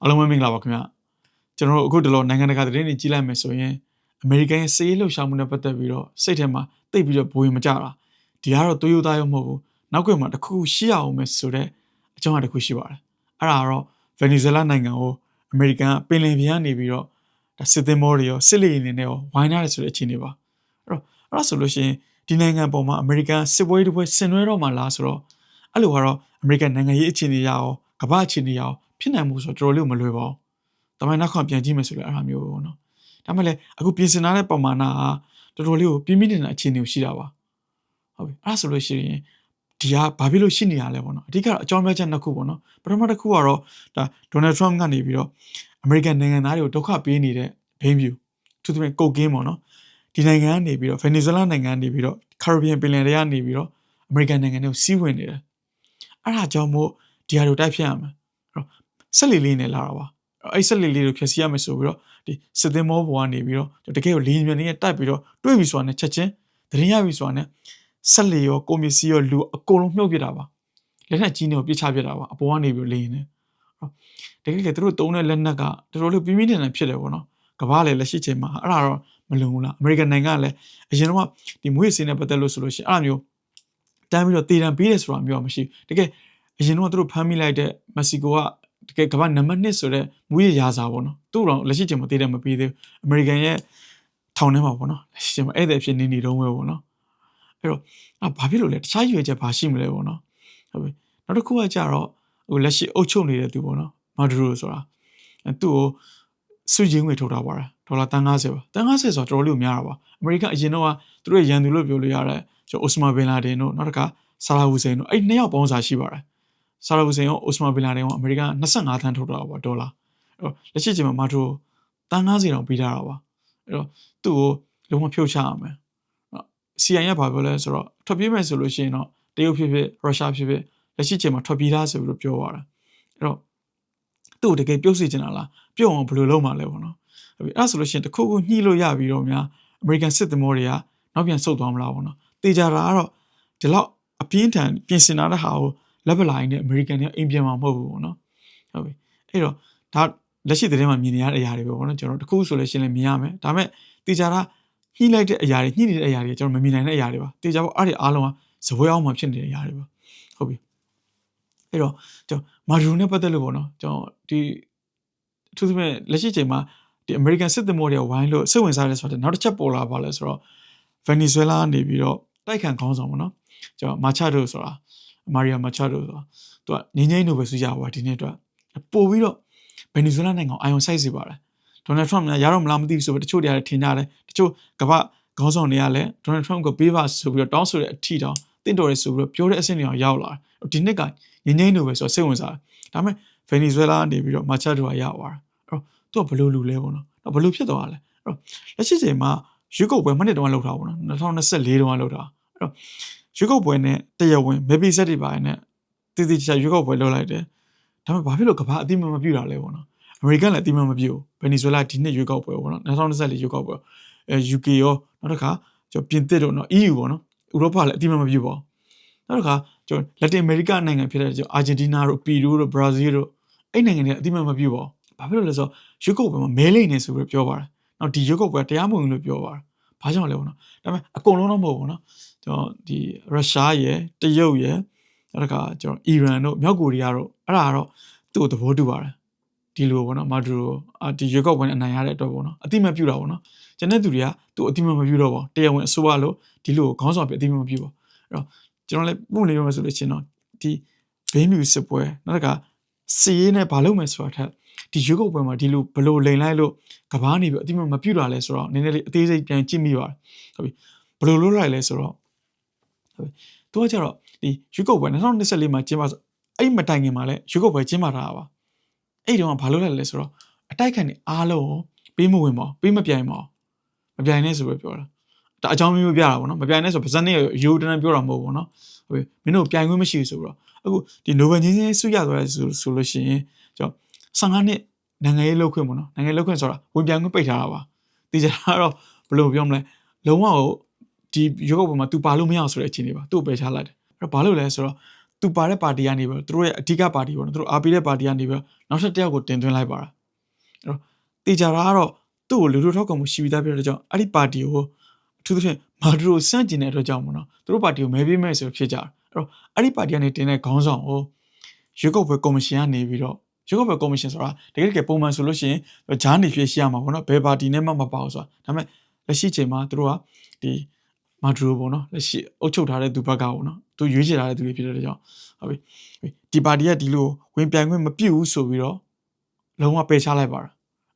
အားလုံးပဲမင်္ဂလာပါခင်ဗျကျွန်တော်တို့အခုတလောနိုင်ငံတကာသတင်းတွေကြီးလိုက်မယ်ဆိုရင်အမေရိကန်ရဲ့စီးရေးလှုပ်ရှားမှုနဲ့ပတ်သက်ပြီးတော့စိတ်ထဲမှာတိတ်ပြီးတော့ဘိုးရင်မကြတာဒီကတော့သွေးရိုးသားရောမဟုတ်ဘူးနောက်ကွယ်မှာတစ်ခုခုရှိရအောင်မယ်ဆိုတော့အကြောင်းအရာတစ်ခုရှိပါတယ်အဲ့ဒါကတော့ဗင်နီဇွဲလားနိုင်ငံကိုအမေရိကန်ကပင်လယ်ပြင်ကနေပြီးတော့ဒါစစ်သင်္ဘောတွေရောစစ်လေယာဉ်တွေနဲ့ရောဝိုင်းထားတယ်ဆိုတဲ့အခြေအနေပါအဲ့တော့အဲ့ဒါဆိုလို့ရှိရင်ဒီနိုင်ငံပေါ်မှာအမေရိကန်စစ်ပွဲတစ်ပွဲဆင်နွှဲတော့မှလားဆိုတော့အဲ့လိုကတော့အမေရိကန်နိုင်ငံရေးအခြေအနေရအောင်ကမ္ဘာအခြေအနေရအောင် ဖြစ်နိုင်မှုဆိုတော့တော်တော်လေးမလွယ်ပါဘူး။တမိုင်းနောက်ခေါပြန်ကြည့်မယ်ဆိုလည်းအဲ့ဒါမျိုးပဲပေါ့နော်။ဒါမှလည်းအခုပြင်ဆင်ထားတဲ့ပမာဏကတော်တော်လေးကိုပြင်းပြင်းထန်ထန်အခြေအနေကိုရှိတာပါ။ဟုတ်ပြီ။အဲ့ဒါဆိုလို့ရှိရင်ဒီကဘာဖြစ်လို့ရှိနေရလဲပေါ့နော်။အဓိကတော့အကြောင်းပြချက်နှစ်ခုပေါ့နော်။ပထမတစ်ခုကတော့ဒါဒေါ်နယ်ထရမ့်ကနေပြီးတော့အမေရိကန်နိုင်ငံသားတွေကိုဒုက္ခပေးနေတဲ့ဘိန်းဖြူသူတို့ကိုကင်းပေါ့နော်။ဒီနိုင်ငံကနေပြီးတော့ဗင်နီဇွဲလားနိုင်ငံကနေပြီးတော့ကာရစ်ဘီယံပင်လယ်ထဲကနေပြီးတော့အမေရိကန်နိုင်ငံတွေကိုစီးဝင်နေတယ်။အဲ့ဒါကြောင့်မို့ဒီဟာတွေတိုက်ဖြတ်ရမယ် ဆက်လီလေးနဲ့လာတာပါအဲ့ဆက်လီလေးကိုဖြည့်စီရမယ်ဆိုပြီးတော့ဒီစစ်သင်းမောဘောကနေပြီးတော့တကယ်ကိုလင်းမြန်နေတိုက်ပြီးတော့တွေးပြီးဆိုတာနဲ့ချက်ချင်းတရင်ရပြီးဆိုတာနဲ့ဆက်လီရောကိုမီစီရောလူအကုန်လုံးမြုပ်ပြတာပါလက်နက်ကြီးနဲ့ပြစ်ချပြတာပါအပေါ်ကနေပြီးလင်းနေတကယ်ကသူတို့တုံးတဲ့လက်နက်ကတော်တော်လေးပြင်းပြင်းထန်ထန်ဖြစ်တယ်ပေါ့နော်ကမ္ဘာလည်းလက်ရှိချိန်မှာအဲ့ဒါတော့မလုံဘူးလားအမေရိကန်နိုင်ငံကလည်းအရင်တော့ဒီမွေးစင်းနဲ့ပတ်သက်လို့ဆိုလို့ရှိရင်အဲ့လိုမျိုးတမ်းပြီးတော့တည်တံပေးတယ်ဆိုတာမျိုးမရှိတကယ်အရင်တော့သူတို့ဖမ်းမိလိုက်တဲ့မက္ဆီကိုက တကယ်ကမ္ဘာနံပါတ်1ဆိုတဲ့မူရရာစာပေါ့နော်သူ့တော့လက်ရှိချိန်မှာတည်တယ်မပြီးသေးဘူးအမေရိကန်ရဲ့ထောင်ထဲမှာပေါ့နော်လက်ရှိချိန်မှာအဲ့ဒါဖြစ်နေနေတော့ပဲပေါ့နော်အဲ့တော့အာဘာဖြစ်လို့လဲတခြားရွေချက်ဘာရှိမလဲပေါ့နော်ဟုတ်ပြီနောက်တစ်ခုကကြတော့ဟိုလက်ရှိအုပ်ချုပ်နေတဲ့သူပေါ့နော်မာဒူရိုဆိုတာသူ့ကိုစုချင်းငွေထုတ်ထားပါတယ်ဒေါ်လာ350ပါ350ဆိုတော့တော်တော်လေးများတာပါအမေရိကန်အရင်တော့ကသူတို့ရဲ့ရန်သူလို့ပြောလို့ရတဲ့ကျွန်တော်အိုစမာဘင်လာဒင်တို့နောက်တစ်ခါဆာလာဟူစိန်တို့အဲ့နှစ်ယောက်ပေါင်းစားရှိပါတယ် ဆာရာဘူစင်ရောအိုစမာဘီလာတွေရောအမေရိကန်25သန်းထုတ်တာပါဒေါ်လာအဲ့တော့လက်ရှိချိန်မှာမာထိုတန်း90တောင်ပေးထားတာပါအဲ့တော့သူ့ကိုလုံးဝဖြုတ်ချရမယ် CN ရဲ့ဘာပြောလဲဆိုတော့ထွက်ပြေးမယ်ဆိုလို့ရှိရင်တော့တရုတ်ဖြစ်ဖြစ်ရုရှားဖြစ်ဖြစ်လက်ရှိချိန်မှာထွက်ပြေးသားဆိုပြီးတော့ပြောသွားတာအဲ့တော့သူ့ကိုတကယ်ပြုတ်စီချင်တာလားပြုတ်အောင်ဘယ်လိုလုပ်မှာလဲပေါ့နော်ဟုတ်ပြီအဲ့ဒါဆိုလို့ရှိရင်တခုခုညှိလို့ရပြီးတော့များအမေရိကန်စစ်သင်္ဘောတွေကနောက်ပြန်ဆုတ်သွားမလားပေါ့နော်တေချာတာကတော့ဒီလောက်အပြင်းထန်ပြင်ဆင်ထားတဲ့ဟာကို လက်ပလိုင်းနဲ့အမေရိကန်နဲ့အိမ်ပြန်မှာမဟုတ်ဘူးပေါ့နော်ဟုတ်ပြီအဲ့တော့ဒါလက်ရှိသတင်းမှာမြင်နေရတဲ့အရာတွေပဲပေါ့နော်ကျွန်တော်တခုဆိုလို့ရှင်းလဲမြင်ရမယ်ဒါပေမဲ့တေချာတာညှိလိုက်တဲ့အရာတွေညှိနေတဲ့အရာတွေကျွန်တော်မမြင်နိုင်တဲ့အရာတွေပါတေချာပေါ့အဲ့ဒီအားလုံးကဇပွဲအောင်မှဖြစ်နေတဲ့အရာတွေပါဟုတ်ပြီအဲ့တော့ကျွန်တော်မာဒူနဲ့ပတ်သက်လို့ပေါ့နော်ကျွန်တော်ဒီအထူးသဖြင့်လက်ရှိချိန်မှာဒီ American စစ်သည်မော်တွေဝိုင်းလို့စိတ်ဝင်စားတယ်ဆိုတော့နောက်တစ်ချက်ပေါ်လာပါလဲဆိုတော့ Venezuela နေပြီးတော့တိုက်ခံခေါင်းဆောင်ပေါ့နော်ကျွန်တော်မာချာဒိုဆိုတာ မာရီယာမာချာဒိုဆိုတာသူကငင်းငိမ့်နိုဘယ်ဆုရပါဒီနေ့အတွက်ပို့ပြီးတော့ဗင်နီဇွဲလားနိုင်ငံအာယုံစိုက်စေပါတယ်ဒေါ်နယ်ထရမ့်ကရတော့မလားမသိဘူးဆိုတော့တချို့တွေကထင်ကြတယ်တချို့ကမ္ဘာခေါင်းဆောင်တွေကလည်းဒေါ်နယ်ထရမ့်ကိုပေးပါဆိုပြီးတော့တောင်းဆိုတဲ့အထီတောင်တင့်တော်ရဲဆိုပြီးတော့ပြောတဲ့အဆင့်တွေအောင်ရောက်လာတယ်ဒီနှစ်ကငင်းငိမ့်နိုဘယ်ဆိုတော့စိတ်ဝင်စားတယ်ဒါပေမဲ့ဗင်နီဇွဲလားနေပြီးတော့မာချာဒိုကရသွားတယ်အဲ့တော့သူကဘယ်လိုလူလဲပေါ့နော်တော့ဘယ်လိုဖြစ်သွားလဲအဲ့တော့လက်ရှိချိန်မှာရွေးကောက်ပွဲမနှစ်တုန်းကလုပ်ထားပါတော့2024တုန်းကလုပ်ထားအဲ့တော့ ရွေးကောက်ပွဲနဲ့တရားဝင်မေဘီဆက်တွေပါနဲ့တည်တည်ချာရွေးကောက်ပွဲလုပ်လိုက်တယ်ဒါပေမဲ့ဘာဖြစ်လို့ကဘာအတိမမပြုတာလဲပေါ့နော်အမေရိကန်လည်းအတိမမပြုဗင်နီဇွဲလားဒီနှစ်ရွေးကောက်ပွဲပေါ့နော်2024ရွေးကောက်ပွဲအဲ UK ရောနောက်တစ်ခါကျွန်တော်ပြင်သစ်တို့နော် EU ပေါ့နော်ဥရောပလည်းအတိမမပြုပါနောက်တစ်ခါကျွန်တော်လက်တင်အမေရိကနိုင်ငံဖြစ်တဲ့ကျွန်တော်အာဂျင်တီးနားတို့ပီရူးတို့ဘရာဇီးတို့အဲ့နိုင်ငံတွေအတိမမပြုပါဘာဖြစ်လို့လဲဆိုတော့ရွေးကောက်ပွဲမှာမဲလိမ့်နေဆိုပြီးပြောပါတယ်နောက်ဒီရွေးကောက်ပွဲတရားမဝင်လို့ပြောပါတယ်ဘာကြောင့်လဲပေါ့နော်ဒါပေမဲ့အကုန်လုံးတော့မဟုတ်ဘူးနော် ကျွန်တော်ဒီရုရှားရယ်တရုတ်ရယ်နောက်တစ်ခါကျွန်တော်အီရန်တို့မြောက်ကိုရီးယားတို့အဲ့ဒါကတော့သူ့ကိုသဘောတူပါတယ်ဒီလိုပေါ့နော်မာဒူရိုအာဒီရွေးကောက်ပွဲနဲ့အနိုင်ရတဲ့အတွက်ပေါ့နော်အတိမပြုတာပေါ့နော်ကျန်တဲ့သူတွေကသူ့အတိမမပြုတော့ပါတရားဝင်အစိုးရလို့ဒီလိုခေါင်းဆောင်ပြအတိမမပြုပါအဲ့တော့ကျွန်တော်လည်းပုံနေရမယ်ဆိုလို့ရှင်တော့ဒီဘေးမြူစစ်ပွဲနောက်တစ်ခါစီးရေးနဲ့ဘာလုပ်မယ်ဆိုတာထက်ဒီရွေးကောက်ပွဲမှာဒီလိုဘလို့လိန်လိုက်လို့ကဘာနေပြီးအတိမမပြုတာလဲဆိုတော့နည်းနည်းလေးအသေးစိတ်ပြန်ကြည့်မိပါတယ်ဟုတ်ပြီဘလို့လုပ်လိုက်လဲဆိုတော့ဟုတ်ပြီ သူကကျတော့ဒီရွေးကောက်ပွဲ2024မှာကျင်းပဆိုအဲ့မတိုင်ခင်မှာလဲရွေးကောက်ပွဲကျင်းပထားတာပါအဲ့တုန်းကဘာလုပ်လိုက်လဲဆိုတော့အတိုက်ခံနေအားလုံးပေးမဝင်ပါပေးမပြိုင်ပါမပြိုင်နဲ့ဆိုပဲပြောတာဒါအကြောင်းမျိုးပြတာပေါ့နော်မပြိုင်နဲ့ဆိုပါဇက်နဲ့ယူတန်းပြောတာမဟုတ်ဘူးနော်ဟုတ်ပြီမင်းတို့ပြိုင်ခွင့်မရှိဘူးဆိုတော့အခုဒီ Nobel ချင်းချင်းဆုရသွားတယ်ဆိုဆိုလို့ရှိရင်ကျွန်တော်15နှစ်နိုင်ငံရေးလောက်ခွင့်ပေါ့နော်နိုင်ငံလောက်ခွင့်ဆိုတာဝင်ပြိုင်ခွင့်ပိတ်ထားတာပါဒီကြတော့ဘယ်လိုပြောမလဲလုံးဝ ဒီရုပ်ောက်ပေါ်မှာ तू ပါလို့မရအောင်ဆိုတဲ့အခြေအနေပါသူ့ကိုပယ်ချလိုက်တယ်အဲ့တော့ဘာလို့လဲဆိုတော့ तू သူပါတဲ့ပါတီကနေပြီးတော့သူတို့ရဲ့အဓိကပါတီပေါ့နော်သူတို့အားပေးတဲ့ပါတီကနေပြီးတော့နောက်ထပ်တစ်ယောက်ကိုတင်သွင်းလိုက်ပါတာအဲ့တော့တေချာတာကတော့သူ့ကိုလူလူထောက်ခံမှုရှိပြီးသားဖြစ်တဲ့ကြောင့်အဲ့ဒီပါတီကိုအထူးသဖြင့်မာဒူရိုစန့်ကျင်တဲ့အတွက်ကြောင့်ပေါ့နော်သူတို့ပါတီကိုမဲပေးမဲ့ဆိုဖြစ်ကြတာအဲ့တော့အဲ့ဒီပါတီကနေတင်တဲ့ခေါင်းဆောင်ကိုရွေးကောက်ပွဲကော်မရှင်ကနေပြီးတော့ရွေးကောက်ပွဲကော်မရှင်ဆိုတာတကယ်တကယ်ပုံမှန်ဆိုလို့ရှိရင်ဂျားနေဖြစ်ရှိရမှာပေါ့နော်ဘယ်ပါတီနဲ့မှမပါဘူးဆိုတာဒါပေမဲ့လက်ရှိချိန်မှာသူတို့ကဒီ မာဒူရိုပေါ့နော်လက်ရှိအုပ်ချုပ်ထားတဲ့သူဘက်ကပေါ့နော်သူရွေးချယ်ထားတဲ့သူတွေဖြစ်တဲ့ကြောင့်ဟုတ်ပြီဒီပါတီကဒီလိုဝင်ပြိုင်ခွင့်မပြုဘူးဆိုပြီးတော့လုံးဝပယ်ချလိုက်ပါတာ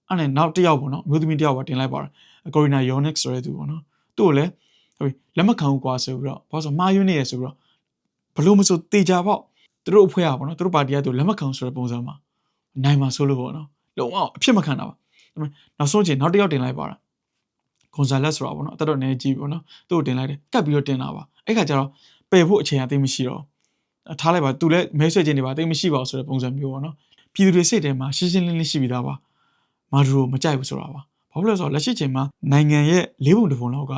အဲ့နဲ့နောက်တစ်ယောက်ပေါ့နော်အမျိုးသမီးတစ်ယောက်ပါတင်လိုက်ပါတာကိုရီနာယောနက်ဆိုတဲ့သူပေါ့နော်သူ့ကိုလည်းဟုတ်ပြီလက်မခံဘူးကွာဆိုပြီးတော့ဘာလို့ဆိုမှားယွင်းနေရဆိုပြီးတော့ဘလို့မဆိုတေချာပေါ့သူတို့အဖွဲ့อ่ะပေါ့နော်သူတို့ပါတီကသူလက်မခံဆိုတဲ့ပုံစံမှာနိုင်မှာဆိုလို့ပေါ့နော်လုံးဝအဖြစ်မခံတာပါဒါပေမဲ့နောက်ဆုံးချိန်နောက်တစ်ယောက်တင်လိုက်ပါတာ ကွန်ဆာလက်ဆိုတာပေါ့နော်အသက်တော့နေကြီးပေါ့နော်သူ့ကိုတင်လိုက်တယ်ကတ်ပြီးတော့တင်တာပါအဲ့ခါကျတော့ပယ်ဖို့အချိန်အသိမရှိတော့ထားလိုက်ပါသူလည်းမဲဆွဲခြင်းတွေပါသိမရှိပါဘူးဆိုတဲ့ပုံစံမျိုးပေါ့နော်ပြည်သူတွေစိတ်ထဲမှာရှင်းရှင်းလင်းလင်းရှိပြီးသားပါမာဒူရိုမကြိုက်ဘူးဆိုတာပါဘာဖြစ်လို့လဲဆိုတော့လက်ရှိချိန်မှာနိုင်ငံရဲ့လေးပုံတစ်ပုံလောက်က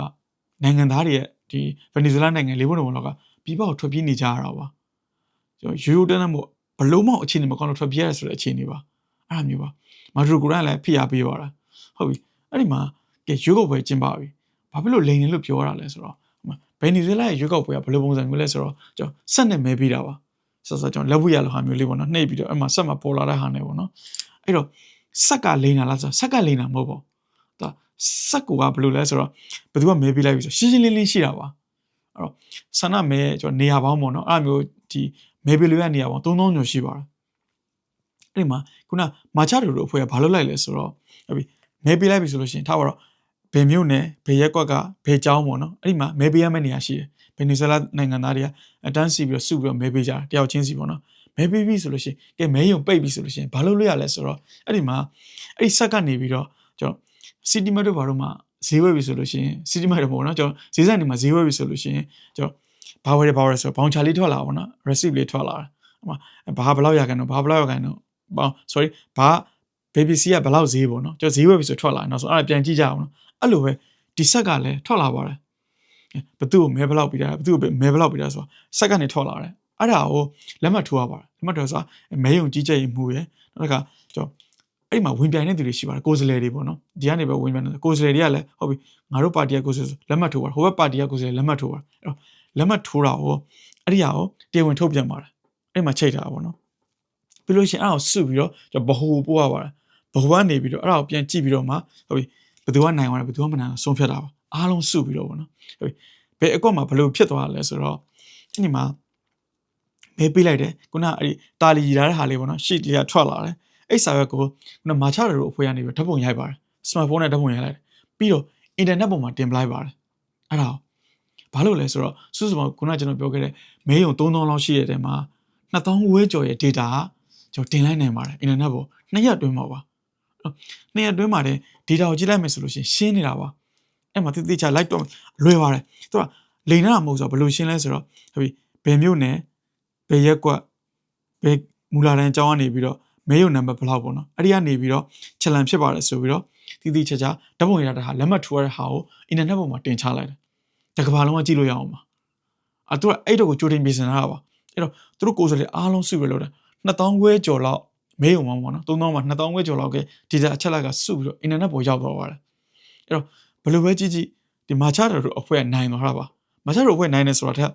နိုင်ငံသားတွေရဲ့ဒီဗင်နီဇွဲလားနိုင်ငံလေးပုံတစ်ပုံလောက်ကပြည်ပကိုထွက်ပြေးနေကြရတာပါကျွန်တော်ရိုးရိုးတန်းတန်းမို့ဘလုံးမောက်အခြေအနေမကောင်းတော့ထွက်ပြေးရဆိုတဲ့အခြေအနေပါအဲ့ဒါမျိုးပါမာဒူရိုကိုယ်တိုင်လည်းဖိအားပေးပါတာဟုတ်ပြီအဲ့ဒီမှာ ကဲရွေးကောက်ပွဲကျင်းပပြီဘာဖြစ်လို့လိန်နေလို့ပြောရတာလဲဆိုတော့ဗင်နီဇွဲလားရဲ့ရွေးကောက်ပွဲကဘယ်လိုပုံစံမျိုးလဲဆိုတော့ကျွန်တော်ဆက်နဲ့မဲပေးတာပါဆက်ဆက်ကျွန်တော်လက်ဝိရလိုဟာမျိုးလေးပေါ့နော်နှိပ်ပြီးတော့အဲ့မှာဆက်မှာပေါ်လာတဲ့ဟာနဲ့ပေါ့နော်အဲ့တော့ဆက်ကလိန်တာလားဆိုဆက်ကလိန်တာမဟုတ်ပါဘူးသူဆက်ကကဘယ်လိုလဲဆိုတော့ဘယ်သူကမဲပေးလိုက်ပြီဆိုရှင်းရှင်းလင်းလင်းရှိတာပါအဲ့တော့ဆန္ဒမဲကျွန်တော်နေရာပေါင်းပေါ့နော်အဲ့လိုမျိုးဒီမဲပေးလို့ရနေရာပေါင်း3000ကျော်ရှိပါတယ်အဲ့ဒီမှာခုနမာချာတို့တို့အဖွဲ့ကဘာလုပ်လိုက်လဲဆိုတော့ဟုတ်ပြီမဲပေးလိုက်ပြီဆိုလို့ရှိရင်ထားပါတော့ ဘယ်မြို့နယ်ဘယ်ရက်ကွက်ကဘယ်ကျောင်းပေါ့နော်အဲ့ဒီမှာမဲပေးရမယ့်နေရာရှိတယ်ဗင်နီဇွဲလားနိုင်ငံသားတွေကအတန်းစီပြီးတော့စုပြီးတော့မဲပေးကြတာတယောက်ချင်းစီပေါ့နော်မဲပေးပြီဆိုလို့ရှိရင်ကဲမဲယုံပိတ်ပြီဆိုလို့ရှိရင်ဘာလုပ်လို့ရလဲဆိုတော့အဲ့ဒီမှာအဲ့ဒီဆက်ကနေပြီးတော့ကျွန်တော်စီတီမတ်တို့ဘာလို့မှဈေးဝယ်ပြီဆိုလို့ရှိရင်စီတီမတ်တို့ပေါ့နော်ကျွန်တော်ဈေးဆိုင်တွေမှာဈေးဝယ်ပြီဆိုလို့ရှိရင်ကျွန်တော်ဘာဝယ်တယ်ဘာဝယ်ဆိုတော့ဘောင်ချာလေးထွက်လာပါတော့ receipt လေးထွက်လာတာဟိုမှာဘာဘယ်လောက်ရကန်တော့ဘာဘယ်လောက်ရကန်တော့ဘော င် sorry ဘာ baby C ကဘယ်လောက်ဈေးပေါ့နော်ကျွန်တော်ဈေးဝယ်ပြီဆိုထွက်လာနောက်ဆိုအဲ့ဒါပြန်ကြည့်ကြအောင်နော်အဲ့လိုပဲဒီဆက်ကလည်းထွက်လာပါတယ်ဘသူ့ကိုမဲဘယ်လောက်ပြီးတာဘသူ့ကိုမဲဘယ်လောက်ပြီးတာဆိုတော့ဆက်ကနေထွက်လာတယ်အဲ့ဒါကိုလက်မှတ်ထိုးရပါတယ်လက်မှတ်ထိုးဆိုတာမဲယုံကြီးကြပ်ရင်မှုရယ်နောက်တစ်ခါကျွန်တော်အဲ့ဒီမှာဝင်ပြိုင်တဲ့သူတွေရှိပါတယ်ကိုယ်စားလှယ်တွေပေါ့နော်ဒီကနေပဲဝင်ပြိုင်တယ်ကိုယ်စားလှယ်တွေကလည်းဟုတ်ပြီငါတို့ပါတီကကိုယ်စားလှယ်လက်မှတ်ထိုးပါတယ်ဟိုဘက်ပါတီကကိုယ်စားလှယ်လက်မှတ်ထိုးပါတယ်အဲ့တော့လက်မှတ်ထိုးတာကိုအဲ့ဒီဟာကိုတရားဝင်ထုတ်ပြန်ပါတယ်အဲ့မှာချိန်ထားတာပေါ့နော်ပြီးလို့ရှိရင်အဲ့ဒါကိုစုပြီးတော့ကျွန်တော်ဘ ਹੁ ပို့ရပါတယ် ဘ ਹੁ ကနေပြီးတော့အဲ့ဒါကိုပြန်ကြည့်ပြီးတော့မှဟုတ်ပြီဘယ်သူကနိုင်သွားတယ်ဘယ်သူကမနိုင်အောင်ဆုံးဖြတ်တာပါအားလုံးစုပြီးတော့ပေါ့နော်ဟုတ်ပြီဘယ်အကွက်မှာဘယ်လိုဖြစ်သွားလဲဆိုတော့အဲ့ဒီမှာမဲပေးလိုက်တယ်ခုနအဲ့ဒီတာလီရတဲ့ဟာလေးပေါ့နော်ရှီလေးကထွက်လာတယ်အဲ့စာရွက်ကိုခုနမာချရတို့အဖွဲကနေပြီးဓာတ်ပုံရိုက်ပါတယ်စမတ်ဖုန်းနဲ့ဓာတ်ပုံရိုက်လိုက်တယ်ပြီးတော့အင်တာနက်ပေါ်မှာတင်ပလိုက်ပါတယ်အဲ့ဒါဘာလို့လဲဆိုတော့စုစုပေါင်းခုနကျွန်တော်ပြောခဲ့တဲ့မဲယုံ3000လောက်ရှိတဲ့တဲမှာ2000ဝဲကျော်ရဲ့ data ကကျွန်တော်တင်လိုက်နိုင်ပါတယ်အင်တာနက်ပေါ်နှစ်ရက်အတွင်းမှာပါ နှစ်ရက်အတွင်းမှာတဲ့ data ကိုကြည့်လိုက်မယ်ဆိုလို့ရှိရင်ရှင်းနေတာပါအဲ့မှာတိတိကျလိုက်တော့လွယ်ပါတယ်သူကလိန်နာမဟုတ်ဆိုတော့ဘယ်လိုရှင်းလဲဆိုတော့ဟုတ်ပြီဘယ်မြို့နယ်ဘယ်ရက်ကွက်ဘယ်မူလာတန်းအကြောင်းကနေပြီးတော့မဲယုံနံပါတ်ဘယ်လောက်ပေါ့နော်အဲ့ဒီကနေပြီးတော့ချက်လန်ဖြစ်ပါတယ်ဆိုပြီးတော့တိတိကျကျဓာတ်ပုံရတာဟာလက်မှတ်ထိုးရတဲ့ဟာကိုအင်တာနက်ပေါ်မှာတင်ချလိုက်တယ်တကဘာလုံးကကြည့်လို့ရအောင်ပါအဲ့တော့အဲ့တော့ကိုကြိုတင်ပြင်ဆင်ထားတာပါအဲ့တော့သူတို့ကိုယ်စားလှယ်အားလုံးစုပြီးလို့တယ်2000ခွဲကျော်လောက် မဲယုံမှာပေါ့နော်3000မှာ2000ခွဲကျော်လောက်ကဒီတာအချက်လက်ကစုပြီးတော့အင်တာနက်ပေါ်ရောက်သွားပါတယ်အဲ့တော့ဘယ်လိုပဲကြည့်ကြည့်ဒီမာချာတို့အဖွဲ့နိုင်သွားတာပါမာချာတို့အဖွဲ့နိုင်နေဆိုတော့တဲ့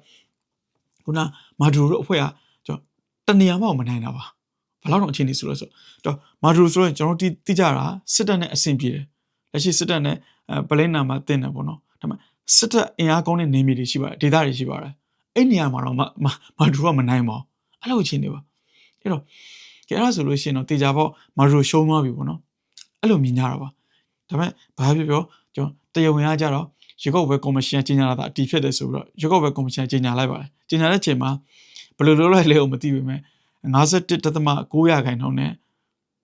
ခုနမာဒူတို့အဖွဲ့ကကျွန်တော်တနေရာမှမနိုင်တာပါဘယ်လောက်တော့အခြေအနေဆိုလို့ဆိုတော့မာဒူဆိုရင်ကျွန်တော်တိကြတာစစ်တပ်နဲ့အဆင်ပြေတယ်လက်ရှိစစ်တပ်နဲ့ပလင်းနာမှာတင်တယ်ပေါ့နော်ဒါပေမဲ့စစ်တပ်အင်အားကောင်းတဲ့နေမြေတွေရှိပါတယ်ဒေသတွေရှိပါတယ်အဲ့နေရာမှာတော့မာဒူကမနိုင်ပါဘူးအဲ့လိုအခြေအနေပါအဲ့တော့ ကဲအဲ့ဒါဆိုလို့ရှိရင်တော့တေချာပေါ့မာဒူရှုံးသွားပြီပေါ့နော်အဲ့လိုမြင်ကြတာပါဒါပေမဲ့ဘာဖြစ်ပြောကျွန်တော်တရားဝင်အားကြတော့ရေကောက်ဘဲကော်မရှင်ကြီးညာလာတာအတီးဖြစ်တယ်ဆိုပြီးတော့ရေကောက်ဘဲကော်မရှင်ကြီးညာလိုက်ပါတယ်ကြီးညာတဲ့ချိန်မှာဘယ်လိုလုပ်လိုက်လဲကိုမသိပေမဲ့51.9ရာခိုင်နှုန်းနဲ့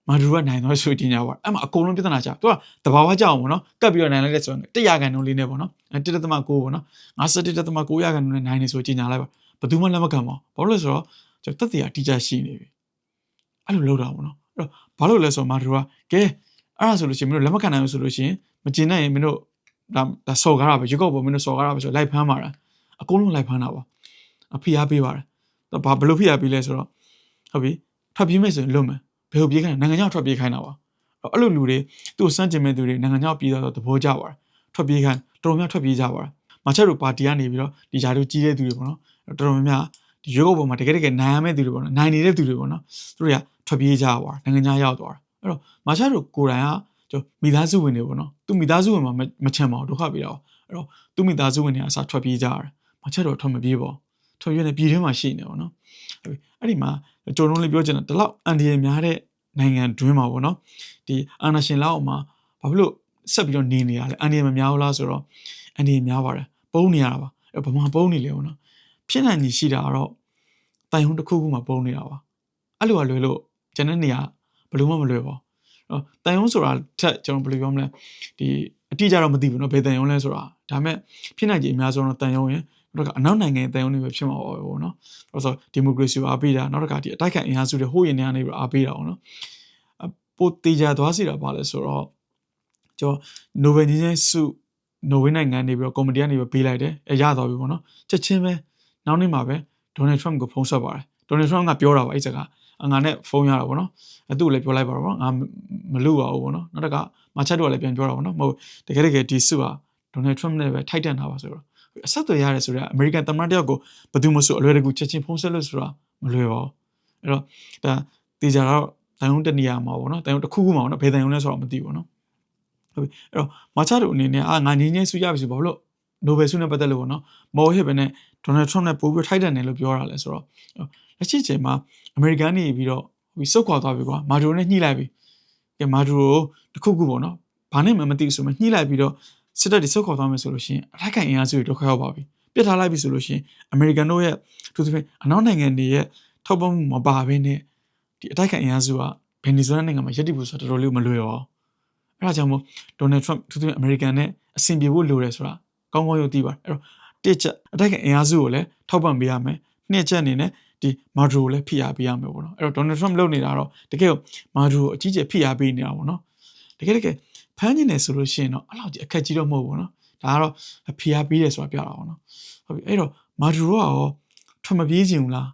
မာဒူကနိုင်သွားဆိုကြီးညာပါအဲ့မှာအကုန်လုံးပြဿနာကြသူကတဘာဝကြအောင်ပေါ့နော်ကပ်ပြီးတော့နိုင်လိုက်တဲ့ဆိုတော့100ရာခိုင်နှုန်းလေးနဲ့ပေါ့နော်1.9ပေါ့နော်51.9ရာခိုင်နှုန်းနဲ့နိုင်နေဆိုကြီးညာလိုက်ပါဘယ်သူမှလက်မခံပါဘူးဘာလို့လဲဆိုတော့ကျွန်တော်တက်တရားတီချာရှိနေပြီ အဲ့လိုလုပ်တာပေါ့နော်အဲ့တော့ဘာလို့လဲဆိုတော့မာဒူကကဲအဲ့ဒါဆိုလို့ရှိရင်မင်းတို့လက်မခံနိုင်ဘူးဆိုလို့ရှိရင်မကျင်နိုင်ရင်မင်းတို့ဒါဒါစော်ကားတာပဲရွေးကောက်ပေါ်မင်းတို့စော်ကားတာပဲဆိုလိုက်ဖမ်းပါတာအကုန်လုံးလိုက်ဖမ်းတာပါအဖိအားပေးပါတယ်ဘာဘယ်လိုဖြစ်ရပြီလဲဆိုတော့ဟုတ်ပြီထွက်ပြေးမယ်ဆိုရင်လွတ်မယ်ဘယ်လိုပြေးခိုင်းနိုင်ငံခြားထွက်ပြေးခိုင်းတာပါအဲ့လိုလူတွေသူ့စမ်းကျင်မဲ့သူတွေနိုင်ငံခြားပြည်သွားတော့သဘောကျပါတယ်ထွက်ပြေးခိုင်းတော်တော်များထွက်ပြေးကြပါတယ်မာချက်တို့ပါတီကနေပြီးတော့ဒီဂျာတို့ကြီးတဲ့သူတွေပေါ့နော်တော်တော်များများ ဒီရွေးကောက်ပွဲမှာတကယ်တကယ်နိုင်ရမယ့်သူတွေပေါ့နော်နိုင်နေတဲ့သူတွေပေါ့နော်သူတွေကထွက်ပြေးကြပါနိုင်ငံခြားရောက်သွားတာအဲ့တော့မာချက်တို့ကိုယ်တိုင်ကကျွန်မိသားစုဝင်တွေပေါ့နော်သူမိသားစုဝင်မှာမချမ်းပါဘူးဒုက္ခပေးတာအဲ့တော့သူမိသားစုဝင်တွေအစားထွက်ပြေးကြရတယ်မာချက်တို့ထွက်မပြေးပါဘူးထွက်ပြေးနေပြည်ထဲမှာရှိနေပေါ့နော်အဲ့ဒီမှာကျွန်တော်လေးပြောချင်တာဒီလောက်အန်ဒီရများတဲ့နိုင်ငံတွင်းမှာပေါ့နော်ဒီအာနာရှင်လောက်မှာဘာဖြစ်လို့ဆက်ပြီးတော့နေနေရလဲအန်ဒီရမများဘူးလားဆိုတော့အန်ဒီရများပါတယ်ပုံနေရတာပါအဲ့ဘာမှပုံနေလေပေါ့နော် ဖြစ်နိုင်ကြီးရှိတာကတော့တိုင်ဟုံးတစ်ခုခုမှာပုံနေတာပါအဲ့လိုကလွယ်လို့ကျွန်တဲ့နေရာဘယ်လိုမှမလွယ်ပါဘူးတိုင်ဟုံးဆိုတာထက်ကျွန်တော်ဘယ်လိုပြောမလဲဒီအတိအကျတော့မသိဘူးเนาะဘယ်တန်ယုံလဲဆိုတာဒါပေမဲ့ဖြစ်နိုင်ကြီးအများဆုံးတော့တန်ယုံရင်နောက်တစ်ခါအနောက်နိုင်ငံတန်ယုံတွေပဲဖြစ်မှာပေါ့ဗောနော်။ဆိုတော့ဒီမိုကရေစီကိုအားပေးတာနောက်တစ်ခါဒီအတိုက်ခံအင်အားစုတွေဟိုးရင်နေကနေပြီးအားပေးတာပေါ့နော်။ပိုတေချာသွားစီတာပါလဲဆိုတော့ကျွန်တော်နိုဘယ်ကြီးချင်းစုနိုဝေးနိုင်ငံနေပြီးတော့ကော်မတီကနေပြီးပေးလိုက်တယ်။အဲရသွားပြီပေါ့နော်။ချက်ချင်းပဲ နောက်နေ့မှာပဲဒေါ်နယ်ထရမ့်ကိုဖုန်းဆက်ပါတယ်။ဒေါ်နယ်ထရမ့်ကပြောတာပါအဲ့စကားငါနဲ့ဖုန်းရတာပေါ့နော်။အဲသူ့ကိုလည်းပြောလိုက်ပါတော့ငါမလို့ပါဘူးပေါ့နော်။နောက်တစ်ခါမာချက်တို့ကလည်းပြန်ပြောတာပေါ့နော်။မဟုတ်တကယ်တကယ်ဒီစုကဒေါ်နယ်ထရမ့်နဲ့ပဲထိုက်တန်တာပါဆိုတော့အဆက်သွယ်ရတယ်ဆိုတော့အမေရိကန်သမ္မတတယောက်ကိုဘယ်သူမှဆိုအလွယ်တကူချက်ချင်းဖုန်းဆက်လို့ဆိုတာမလွယ်ပါဘူးအဲ့တော့ဒါတေချာတော့တန်ယုံတနေရာမှာပေါ့နော်တန်ယုံတစ်ခုခုမှာပေါ့နော်ဘယ်တန်ယုံလဲဆိုတော့မသိဘူးနော်ဟုတ်ပြီအဲ့တော့မာချာတို့အနေနဲ့အာငါငင်းငင်းဆူရပြီဆိုဘာလို့နိုဘယ်ဆုနဲ့ပတ်သက်လို့ပေါ့နော်မော်ဟစ်ပဲနဲ့ ဒေါ်နယ်ထရမ့်နဲ့ပို့ပြီးထိုက်တယ်လို့ပြောတာလဲဆိုတော့လက်ရှိချိန်မှာအမေရိကန်နေပြီးတော့ဟိုစုတ်ခွာသွားပြီကွာမာဒိုနဲ့ညှိလိုက်ပြီကဲမာဒိုကိုတခုခုပေါ့နော်ဘာနဲ့မှမသိဘူးဆိုမှညှိလိုက်ပြီးတော့စစ်တပ်တွေဆုတ်ခေါ်သွားမယ်ဆိုလို့ရှိရင်အထိုက်ခံအင်အားစုတွေဒုက္ခရောက်ပါပြီပြစ်ထားလိုက်ပြီဆိုလို့ရှိရင်အမေရိကန်တို့ရဲ့သူသဖြင့်အနောက်နိုင်ငံတွေရဲ့ထောက်ပံ့မှုမပါဘဲနဲ့ဒီအထိုက်ခံအင်အားစုကဗင်နီဇွဲလားနိုင်ငံမှာရည်တည်ဖို့ဆိုတော့တော်တော်လေးမလွယ်ရောအဲဒါကြောင့်မို့ဒေါ်နယ်ထရမ့်သူသဖြင့်အမေရိကန်နဲ့အဆင်ပြေဖို့လိုတယ်ဆိုတာကောင်းကောင်းယုံသိပါတယ်အဲ့တော့ တစ်ချက်အထိုက်ခံအင်အားစုကိုလည်းထောက်ပံ့ပေးရမယ်နှစ်ချက်အနေနဲ့ဒီမာဒရိုကိုလည်းဖိအားပေးရမယ်ပေါ့နော်အဲ့တော့ဒေါ်နယ်ထရမ့်လုပ်နေတာတော့တကယ်မာဒရိုကိုအကြီးကျယ်ဖိအားပေးနေတာပေါ့နော်တကယ်တကယ်ဖမ်းနေတယ်ဆိုလို့ရှိရင်တော့အဲ့လောက်ကြီးအခက်ကြီးတော့မဟုတ်ဘူးနော်ဒါကတော့ဖိအားပေးတယ်ဆိုတာပြတာပေါ့နော်ဟုတ်ပြီအဲ့တော့မာဒူရိုကရောထွက်မပြေးခြင်းဘူးလား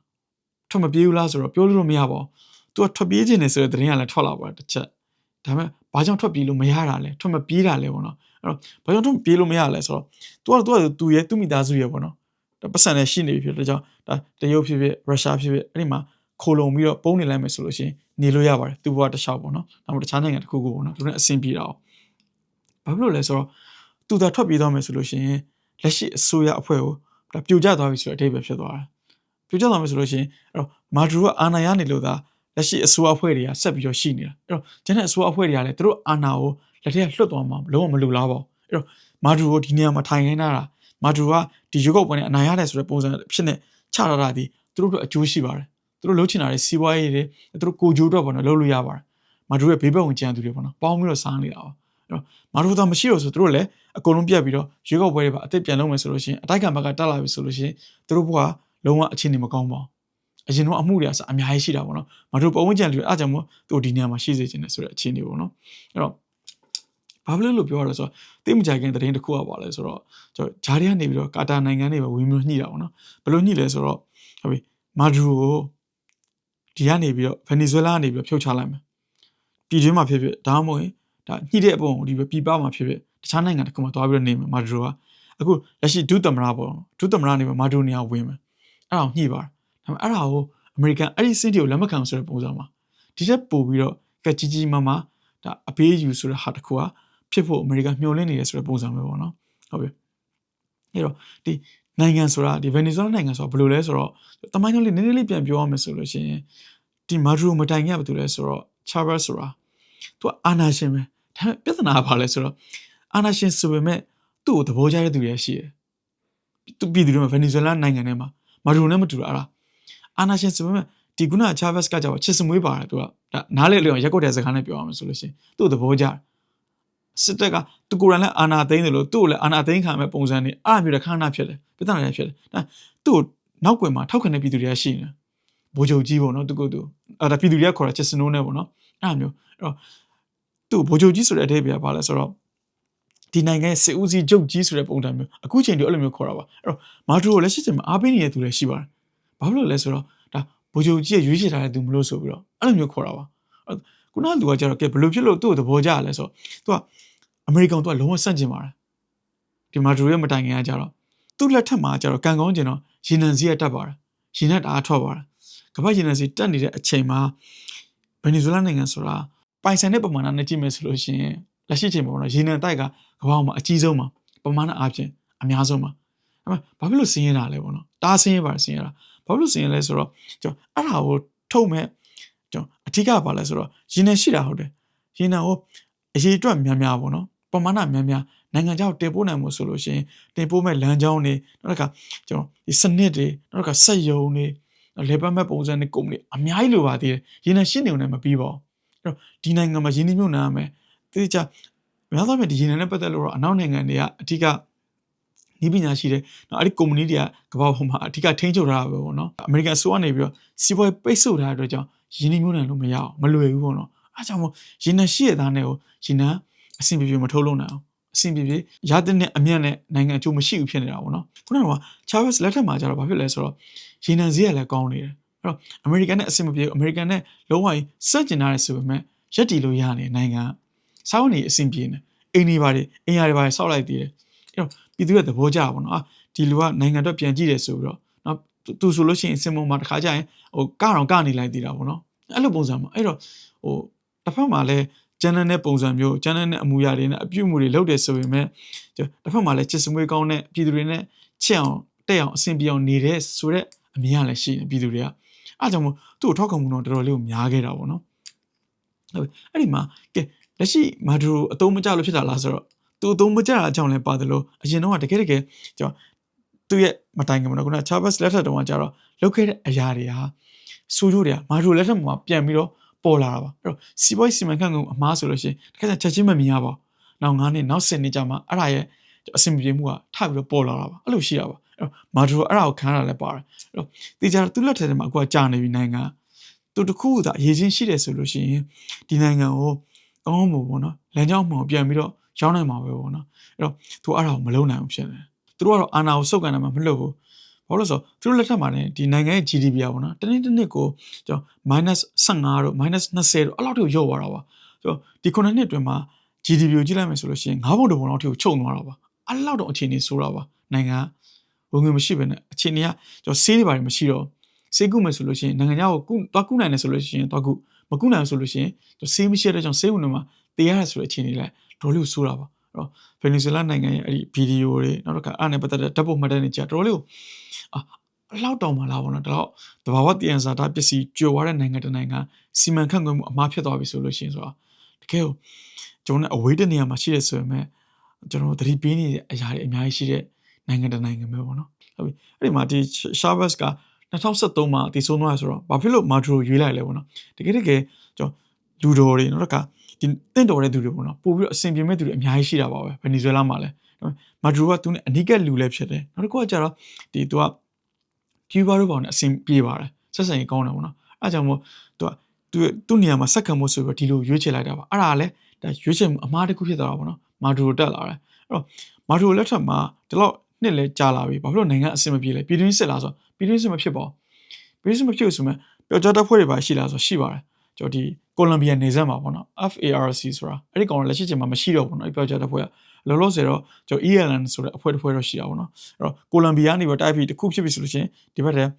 ထွက်မပြေးဘူးလားဆိုတော့ပြောလို့မရပါဘူးသူကထွက်ပြေးခြင်းနေဆိုတဲ့သတင်းကလည်းထွက်လာပါတယ်တစ်ချက် ဒါပေမဲ့ဘာကြောင့်ထွက်ပြေးလို့မရတာလဲထွက်မပြေးတာလဲပေါ့နော်အဲ့တော့ဘာကြောင့်ထွက်ပြေးလို့မရလဲဆိုတော့ तू က तू ကသူရဲ့သူ့မိသားစုရဲ့ပေါ့နော်ဒါပတ်စံနဲ့ရှိနေပြီဖြစ်တဲ့ကြောင့်ဒါတရုတ်ဖြစ်ဖြစ်ရုရှားဖြစ်ဖြစ်အဲ့ဒီမှာခိုလုံပြီးတော့ပုံနေလိုက်မယ်ဆိုလို့ရှိရင်နေလို့ရပါတယ်သူ့ဘဝတစ်လျှောက်ပေါ့နော်ဒါမှမဟုတ်တခြားနိုင်ငံတစ်ခုခုပေါ့နော်သူနဲ့အဆင်ပြေတာအောင်ဘာဖြစ်လို့လဲဆိုတော့သူသာထွက်ပြေးသွားမယ်ဆိုလို့ရှိရင်လက်ရှိအစိုးရအဖွဲ့ကိုဒါပြိုကျသွားပြီဆိုတဲ့အဓိပ္ပာယ်ဖြစ်သွားတာပြိုကျသွားမယ်ဆိုလို့ရှိရင်အဲ့တော့မာဒူကအာဏာရနေလို့သာ လက်ရှိအစိုးရအဖွဲ့တွေကဆက်ပြီးတော့ရှိနေတာအဲ့တော့ကျန်တဲ့အစိုးရအဖွဲ့တွေကလည်းသူတို့အာဏာကိုလက်ထက်လွှတ်သွားမှာလုံးဝမလိုလားပါဘူးအဲ့တော့မာဒူကိုဒီနေရာမှာထိုင်နေတာမာဒူကဒီရုပ်ောက်ပွဲနဲ့အနာရတယ်ဆိုတဲ့ပုံစံဖြစ်နေချထားတာဒီသူတို့တို့အကျိုးရှိပါတယ်သူတို့လှုပ်ချင်တာတွေစီးပွားရေးတွေသူတို့ကိုဂျိုးတော့ပေါ့နော်လှုပ်လို့ရပါတယ်မာဒူရဲ့ဘေးဘက်ဝင်ကြံသူတွေပေါ့နော်ပေါင်းပြီးတော့စားနေတာပါတော့မာရိုသာမရှိတော့ဆိုသူတို့လည်းအကုန်လုံးပြတ်ပြီးတော့ရွေးကောက်ပွဲတွေပါအစ်စ်ပြန်လုပ်မယ်ဆိုလို့ရှိရင်အတိုက်ခံဘက်ကတက်လာပြီဆိုလို့ရှိရင်သူတို့ဘက်ကလုံးဝအခြေအနေမကောင်းပါဘူး အရင်တော့အမှုတွေအစအများကြီးရှိတာပေါ့နော်မာရိုပုံဝင်ကြံလူအားကြောင့်မို့သူဒီနေရာမှာရှိစေချင်တယ်ဆိုတဲ့အခြေအနေပေါ့နော်အဲ့တော့ဘာဖြစ်လို့လို့ပြောရလဲဆိုတော့တိတ်မကြခင်တရင်တစ်ခုကပါလဲဆိုတော့ကျွန်တော်ဂျားရီကနေပြီးတော့ကာတာနိုင်ငံတွေပဲဝင်ပြီးညှိတာပေါ့နော်ဘယ်လိုညှိလဲဆိုတော့ဟုတ်ပြီမာဒူကိုဒီကနေပြီးတော့ဗင်နီဇွဲလားကနေပြီးတော့ဖြုတ်ချလိုက်မယ်ပြည်တွင်းမှာဖြစ်ဖြစ်ဒါမှမဟုတ်ဒါညှိတဲ့အပုံဒီပဲပြပမှာဖြစ်ဖြစ်တခြားနိုင်ငံတစ်ခုမှာသွားပြီးတော့နေမယ်မာဒရိုကအခုလက်ရှိဒုသမ္မတပေါ့ဒုသမ္မတနေမှာမာဒရိုနီယာဝင်မယ်အဲ့ဒါကိုညှိပါတယ် ဒါပေမဲ့အဲ့ဒါကိုအမေရိကန်အဲ့ဒီစစ်တီကိုလက်မခံဆိုတဲ့ပုံစံမှာဒီထက်ပိုပြီးတော့ကကြီးကြီးမားမားဒါအပေးယူဆိုတဲ့ဟာတစ်ခုကဖြစ်ဖို့အမေရိကန်မျှော်လင့်နေတယ်ဆိုတဲ့ပုံစံပဲပေါ့နော်ဟုတ်ပြီအဲ့တော့ဒီနိုင်ငံဆိုတာဒီဗင်နီဇွဲလားနိုင်ငံဆိုတာဘယ်လိုလဲဆိုတော့တမိုင်းလုံးလေးနည်းနည်းလေးပြန်ပြောရမယ်ဆိုလို့ရှိရင်ဒီမာဒရိုမတိုင်ခင်ကဘာလို့လဲဆိုတော့ Chavez ဆိုတာသူကအာနာရှင်ပဲဒါပေမဲ့ပြဿနာကဘာလဲဆိုတော့အာနာရှင်ဆိုပေမဲ့သူ့ကိုသဘောကျတဲ့သူတွေရှိတယ်သူပြည်သူတွေမှာဗင်နီဇွဲလားနိုင်ငံထဲမှာမာဒူနဲ့မတူတာအဲ့ဒါ အာနာရှင်ဆိုပေမဲ့ဒီကုနာချာဗက်စ်ကကြောက်ချစ်စမွေးပါတယ်သူကဒါနားလေလေရက်ကွက်တဲ့စကားနဲ့ပြောရမယ်ဆိုလို့ရှိရင်သူ့သဘောကျစစ်တပ်ကသူကိုယ်တိုင်လည်းအာနာသိမ်းတယ်လို့သူ့ကိုလည်းအာနာသိမ်းခံမဲ့ပုံစံနဲ့အားမျိုးတဲ့ခန္ဓာဖြစ်တယ်ပြဿနာတွေဖြစ်တယ်ဒါသူ့နောက်ကွယ်မှာထောက်ခံတဲ့ပြည်သူတွေကရှိနေဘိုးချုပ်ကြီးပေါ့နော်သူကသူအဲ့ဒါပြည်သူတွေကခေါ်တာချစ်စနိုးနဲ့ပေါ့နော်အဲ့လိုမျိုးအဲ့တော့သူ့ဘိုးချုပ်ကြီးဆိုတဲ့အဓိပ္ပာယ်ကဘာလဲဆိုတော့ဒီနိုင်ငံရဲ့စစ်ဦးစီးချုပ်ကြီးဆိုတဲ့ပုံစံမျိုးအခုချိန်ဒီအဲ့လိုမျိုးခေါ်တာပါအဲ့တော့မာဒရိုကိုလက်ရှိချိန်မှာအားပေးနေတဲ့သူလည်းရှိပါတယ် ဘာဖြစ်လို့လဲဆိုတော့ဒါဘိုဂျိုကြီးကရွေးချယ်ထားတဲ့သူမလို့ဆိုပြီးတော့အဲ့လိုမျိုးခေါ်တာပါအဲ့ခုနကသူကကျတော့ကဲဘယ်လိုဖြစ်လို့သူ့ကိုသဘောကျရလဲဆိုတော့သူကအမေရိကန်သူကလုံးဝဆန့်ကျင်ပါတယ်ဒီမာဒရိုရဲ့မတိုင်ခင်ကကျတော့သူ့လက်ထက်မှာကျတော့ကန်ကောင်းကျင်တော့ရေနံစည်းရတက်ပါတယ်ရေနံတအားထွက်ပါတယ်ကမ္ဘာရေနံစည်းတက်နေတဲ့အချိန်မှာဗင်နီဇွဲလားနိုင်ငံဆိုတာပိုင်ဆိုင်တဲ့ပမာဏနဲ့ကြည့်မယ်ဆိုလို့ရှိရင်လက်ရှိချိန်မှာပေါ့နော်ရေနံတိုက်ကကမ္ဘာမှာအကြီးဆုံးမှာပမာဏအပြင်အများဆုံးမှာအဲ့မှာဘာဖြစ်လို့ဆင်းရဲတာလဲပေါ့နော်တားဆင်းရဲပါတယ်ဆင်းရဲတာ ဘာဖြစ်လို့ဆင်းရဲလဲဆိုတော့ကျွန်တော်အဲ့ဒါကိုထုတ်မဲ့ကျွန်တော်အထူးကပါလဲဆိုတော့ရေနံရှိတာဟုတ်တယ်ရေနံကိုအရေးအတွက်များများပေါ့နော်ပမာဏများများနိုင်ငံခြားကိုတင်ပို့နိုင်မှုဆိုလို့ရှိရင်တင်ပို့မဲ့လမ်းကြောင်းတွေနောက်တစ်ခါကျွန်တော်ဒီစနစ်တွေနောက်တစ်ခါစက်ယုံတွေလေပတ်မဲ့ပုံစံတွေကုမ္ပဏီအများကြီးလိုပါသေးတယ်ရေနံရှင်းနေုံနဲ့မပြီးပါဘူးအဲ့တော့ဒီနိုင်ငံမှာရင်းနှီးမြှုပ်နှံရမယ်တိကျများသောအားဖြင့်ဒီရေနံနဲ့ပတ်သက်လို့တော့အနောက်နိုင်ငံတွေကအထူးက နီးပညာရှိတယ်။နော်အဲ့ဒီကုမ္ပဏီတွေကကမ္ဘာပေါ်မှာအထူးကထိန်းချုပ်ထားတာပဲပေါ့နော်။အမေရိကန်ဆိုကနေပြီးတော့စီးပွားရေးပိတ်ဆို့ထားတဲ့အတွက်ကြောင့်ရင်းနှီးမြှုပ်နှံလို့မရအောင်မလွယ်ဘူးပေါ့နော်။အားကြောင့်မို့ရေနံရှိရတဲ့သားနဲ့ကိုရေနံအဆင်ပြေပြေမထုတ်လို့နိုင်အောင်အဆင်ပြေပြေရတဲ့အမြတ်နဲ့နိုင်ငံအကျိုးမရှိဘူးဖြစ်နေတာပေါ့နော်ခုနကချာဗက်စ်လက်ထက်မှာကျတော့ဘာဖြစ်လဲဆိုတော့ရေနံဈေးကလည်းကောင်းနေတယ်အဲ့တော့အမေရိကန်နဲ့အဆင်မပြေအမေရိကန်နဲ့လုံးဝစက်ကျင်ထားတယ်ဆိုပေမဲ့ရက်တီလို့ရနေနိုင်ငံစောင်းနေအဆင်ပြေနေအိမ်တွေပါတယ်အိမ်ယာတွေပါတယ်စောက်လိုက်သေးတယ်အဲ့တော့ ပြည်သူရဲ့သဘောကျပါဘောနော်အာဒီလူကနိုင်ငံအတွက်ပြန်ကြည့်တယ်ဆိုပြီးတော့နော်သူဆိုလို့ရှိရင်စင်မုံမှာတစ်ခါကျရင်ဟိုကတော့ကနေလိုက်သေးတာပေါ့နော်အဲ့လိုပုံစံမှာအဲ့တော့ဟိုတစ်ဖက်မှာလည်းကျန်းတဲ့ပုံစံမျိုးကျန်းတဲ့အမူအရာတွေနဲ့အပြုအမူတွေလုပ်တယ်ဆိုပေမဲ့တစ်ဖက်မှာလည်းချစ်စမွေးကောင်းတဲ့ပြည်သူတွေနဲ့ချစ်အောင်တက်အောင်အဆင်ပြေအောင်နေတဲ့ဆိုတဲ့အမြင်ကလည်းရှိနေပြည်သူတွေကအားကြောင့်မို့သူ့ကိုထောက်ခံမှုတော့တော်တော်လေးကိုများခဲ့တာပေါ့နော်ဟုတ်အဲ့ဒီမှာကဲလက်ရှိမာဒရိုအသုံးမကျလို့ဖြစ်တာလားဆိုတော့ သူအသုံးမကျတာအကြောင်းလည်းပါတယ်လို့အရင်တော့တကယ်တကယ်ကျွန်တော်သူ့ရဲ့မတိုင်ခင်မှာခုနချာဘတ်လက်ထက်တုန်းကကျတော့လုတ်ခဲ့တဲ့အရာတွေဟာစူးကျိုးတွေကမာဒရိုလက်ထက်မှာပြန်ပြီးတော့ပေါ်လာတာပါအဲ့တော့စီးပွားရေးစီမံခန့်ခွဲမှုအမားဆိုလို့ရှိရင်တခါကျချက်ချင်းမမြင်ရပါဘူးနောက်9နှစ်နောက်10နှစ်ကြာမှအဲ့ဒါရဲ့အဆင်ပြေမှုကထပြီးတော့ပေါ်လာတာပါအဲ့လိုရှိတာပါအဲ့တော့မာဒရိုအဲ့ဒါကိုခံရတာလည်းပါတယ်အဲ့တော့တေချာသူ့လက်ထက်ထဲမှာအခုကကြာနေပြီနိုင်ငံသူတခုသာအရေးချင်းရှိတယ်ဆိုလို့ရှိရင်ဒီနိုင်ငံကိုကောင်းမှုပေါ့နော်လမ်းကြောင်းမှောင်ပြန်ပြီးတော့ ရောင်းနိုင်မှာပဲပေါ့နော်အဲ့တော့သူအဲ့ဒါကိုမလုံနိုင်ဘူးဖြစ်နေတယ်သူတို့ကတော့အာဏာကိုစုပ်ကန်တယ်မှာမလွတ်ဘူးဘာလို့လဲဆိုတော့သူတို့လက်ထက်မှာねဒီနိုင်ငံရဲ့ GDP อ่ะပေါ့နော်တနေ့တစ်နှစ်ကိုကျွန်တော် -15 တို့ -20 တို့အဲ့လောက်ထိကိုရော့သွားတာပါဆိုတော့ဒီခုနှစ်နှစ်အတွင်းမှာ GDP ကိုကြည့်လိုက်မယ်ဆိုလို့ရှိရင်၅ဘုံတစ်ဘုံလောက်ထိကိုချုပ်သွားတာပါအဲ့လောက်တော့အခြေအနေဆိုးတာပါနိုင်ငံဝင်ငွေမရှိဘဲနဲ့အခြေအနေကကျွန်တော်ဆေးတွေပါတယ်မရှိတော့ဆေးကုမယ်ဆိုလို့ရှိရင်နိုင်ငံခြားကိုကုသွားကုနိုင်တယ်ဆိုလို့ရှိရင်သွားကုမကုနိုင်ဆိုလို့ရှိရင်ကျွန်တော်ဆေးမရှိတဲ့ကြောင့်ဆေးဝင်တွေမှာတေးရဆိုတဲ့အခြေအနေလဲ တော်လေးကိုဆိုးတာပါအဲ့တော့ဗင်နီဇွဲလားနိုင်ငံရဲ့အဲ့ဒီဗီဒီယိုတွေနောက်တစ်ခါအားနဲ့ပတ်သက်တဲ့ဓာတ်ပုံမှတ်တမ်းတွေကြာတော်လေးကိုအာလောက်တောင်မလားဘောနော်ဒါတော့တဘာဝတည်ရန်စာတာပစ္စည်းကြွယ်ဝတဲ့နိုင်ငံတစ်နိုင်ငံစီမံခန့်ခွဲမှုအမှားဖြစ်သွားပြီဆိုလို့ရှိရင်ဆိုတော့တကယ်ကိုကျွန်တော်တို့အဝေးတဲ့နေရာမှာရှိရဆိုပေမဲ့ကျွန်တော်တို့သတိပေးနေတဲ့အရာတွေအများကြီးရှိတဲ့နိုင်ငံတစ်နိုင်ငံပဲပေါ့နော်ဟုတ်ပြီအဲ့ဒီမှာဒီ Chavez က2013မှာတည်ဆုံးသွားဆိုတော့ဘာဖြစ်လို့ Maduro ရွေးလိုက်လဲပေါ့နော်တကယ်တကယ်ကျွန်တော်လူတော်တွေနော်တခါ ဒီတင့်တော်တဲ့သူတွေပေါ့နော်ပို့ပြီးတော့အဆင်ပြေမဲ့သူတွေအများကြီးရှိတာပါပဲဗင်နီဇွဲလားမှာလည်းမာဒရိုကသူနဲ့အနိကလူလည်းဖြစ်တယ်နောက်တစ်ခုကကျတော့ဒီသူကကျူးဘာတို့ပေါ့နဲ့အဆင်ပြေပါတယ်ဆက်ဆံရေးကောင်းတယ်ပေါ့နော်အဲကြောင့်မို့သူကသူသူ့နေရာမှာစက္ကန့်မို့ဆိုပြီးတော့ဒီလိုရွေးချယ်လိုက်တာပါအဲ့ဒါလည်းဒါရွေးချယ်မှုအမှားတစ်ခုဖြစ်သွားတာပေါ့နော်မာဒရိုတက်လာတယ်အဲ့တော့မာဒရိုလက်ထက်မှာဒီလောက်နှစ်လဲကြာလာပြီဘာဖြစ်လို့နိုင်ငံအဆင်မပြေလဲပြည်တွင်းစစ်လားဆိုပြည်တွင်းစစ်မဖြစ်ပါဘူးပြည်တွင်းစစ်မဖြစ်ဘူးဆိုမှပျော်ကြားတပ်ဖွဲ့တွေပါရှိလားဆိုရှိပါတယ်ကျွန်တော်ဒီ ကိုလံဘီယာနေဆက်မှာပေါ့နော် FARC ဆိုတာအဲ့ဒီကောင်လက်ရှိချိန်မှာမရှိတော့ဘူးနော်အဲ့ပြောကြတဲ့ဖွဲ့ကလောလောဆယ်တော့ကျွန်တော် ELN ဆိုတဲ့အဖွဲ့တစ်ဖွဲ့တော့ရှိတာပေါ့နော်အဲ့တော့ကိုလံဘီယာနေပြီးတိုက်ပြီးတစ်ခုဖြစ်ပြီဆိုလို့ရှိရင်ဒီဘက်တည်း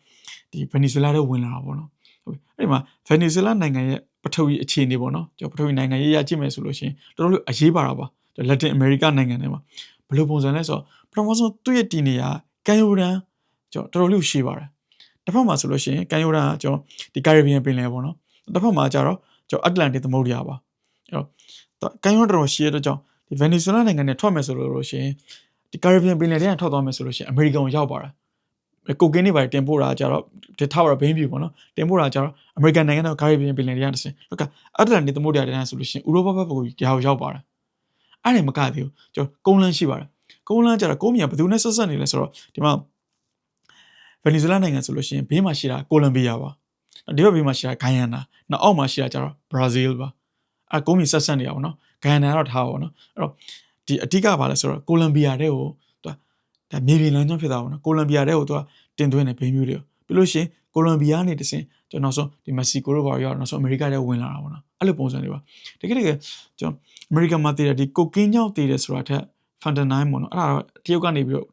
ဒီဗင်နီဇွဲလားတွေဝင်လာတာပေါ့နော်ဟုတ်ပြီအဲ့ဒီမှာဗင်နီဇွဲလားနိုင်ငံရဲ့ပထဝီအခြေအနေပေါ့နော်ကျွန်တော်ပထဝီနိုင်ငံရေးရကြည့်မယ်ဆိုလို့ရှိရင်တော်တော်လေးအရေးပါတာပါလက်တင်အမေရိကနိုင်ငံတွေမှာဘယ်လိုပုံစံလဲဆိုတော့ပထမဆုံးသူ့ရဲ့တည်နေရာကန်ယိုဒန်ကျွန်တော်တော်တော်လေးရှိပါတယ်တစ်ဖက်မှာဆိုလို့ရှိရင်ကန်ယိုဒန်ကကျွန်တော်ဒီကာရီဘီယန်ပင်လယ်ပေါ့နော်တစ်ဖက်မှာကျတော့ ကျွန်တော်အတ္တလန်တစ်သမုဒ္ဒရာပါအဲ့တော့ကန်ယွန်တော်ရှိရတဲ့ကြောင့်ဒီဗင်နီဇွဲလားနိုင်ငံနဲ့ထွက်မယ်ဆိုလို့ရှိရင်ဒီကာရီဘီယန်ပင်လယ်ထဲကထွက်သွားမယ်ဆိုလို့ရှိရင်အမေရိကန်ကိုရောက်ပါတာကိုကင်းနေပါတင်ပို့တာကြတော့ဒီထားရဘိန်းပြူပေါ့နော်တင်ပို့တာကြတော့အမေရိကန်နိုင်ငံတော့ကာရီဘီယန်ပင်လယ်ထဲကတဆင်ဟုတ်ကအတ္တလန်တစ်သမုဒ္ဒရာထဲကဆိုလို့ရှိရင်ဥရောပဘက်ကိုရောက်ရောက်ပါတာအဲ့ဒါမကသေးဘူးကျွန်တော်ကုန်းလန်းရှိပါတယ်ကုန်းလန်းကြတော့ကုန်းမြန်ဘယ်သူနဲ့ဆက်ဆက်နေလဲဆိုတော့ဒီမှာဗင်နီဇွဲလားနိုင်ငံဆိုလို့ရှိရင်ဘေးမှာရှိတာကိုလံဘီယာပါ ဒီဘက်ဘေးမှာရှိတာဂိုင်ယန်နာနောက်အောက်မှာရှိတာကျတော့ဘရာဇီးပါအဲကုန်းမီဆက်ဆက်နေရပါတော့ဂိုင်ယန်နာတော့ထားပါတော့အဲ့တော့ဒီအဓိကဘာလဲဆိုတော့ကိုလံဘီယာတဲ့ကိုသူကဒါမြေပြင်လမ်းကြောင်းဖြစ်တာပေါ့နော်ကိုလံဘီယာတဲ့ကိုသူကတင်သွင်းတယ်ဘိန်းမျိုးတွေကိုပြီးလို့ရှိရင်ကိုလံဘီယာနေတဆင်ကျွန်တော်နောက်ဆုံးဒီမက္ဆီကိုတို့ဘာရောနောက်ဆုံးအမေရိကထဲဝင်လာတာပေါ့နော်အဲ့လိုပုံစံတွေပါတကယ်တကယ်ကျွန်တော်အမေရိကန်မှာတည်တဲ့ဒီကိုကင်းကြောင့်တည်တယ်ဆိုတာထက်ဖန်တနိုင်ပေါ့နော်အဲ့ဒါတော့တရုတ်ကနေပြီးတော့